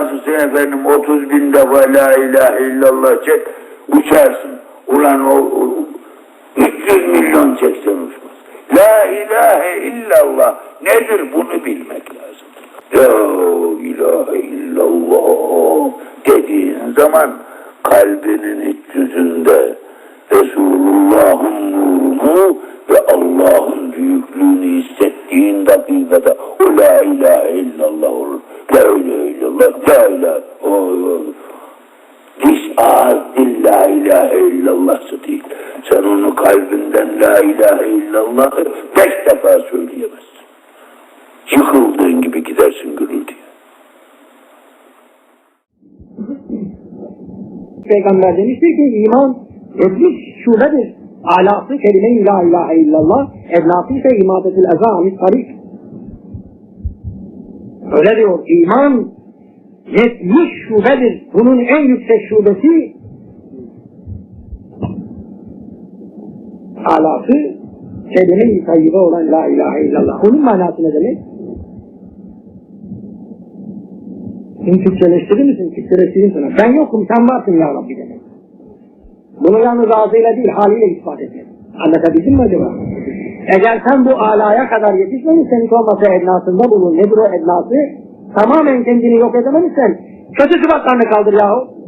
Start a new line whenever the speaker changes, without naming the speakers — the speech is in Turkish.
Bazısı efendim 30 bin defa la ilahe illallah çek uçarsın. Ulan o, o 300 milyon çeksen uçmaz. La ilahe illallah nedir bunu bilmek lazım. La ilahe illallah dediğin zaman kalbinin iç yüzünde Resulullah'ın nurunu ve Allah'ın büyüklüğünü hissettiğin dakikada o la ilahe illallah olur. İllallah, oy, oy. Diş ağız dil la ilahe illallah'sı değil. Sen onu kalbinden la ilahe illallah beş defa söyleyemezsin. Yıkıldığın gibi gidersin gürültüye.
Peygamber demiştir ki iman 70 şubedir. Alası kelime-i la ilahe illallah, evlası ise imadetül eza anis tarik. Öyle diyor, iman 70 şubedir. Bunun en yüksek şubesi alası kelime-i tayyibe olan la ilahe illallah. Bunun manası ne demek? Şimdi Türkçeleştirir misin? Türkçeleştireyim sana. Ben yokum, sen varsın ya Rabbi demek. Bunu yalnız ağzıyla değil, haliyle ispat etmek. Anlatabildim mi acaba? Eğer sen bu alaya kadar yetişmemişsen hiç olmasa ednasında bulun. Nedir o ednası? Tamamen kendini yok edememişsen kötü sıfatlarını kaldır yahu.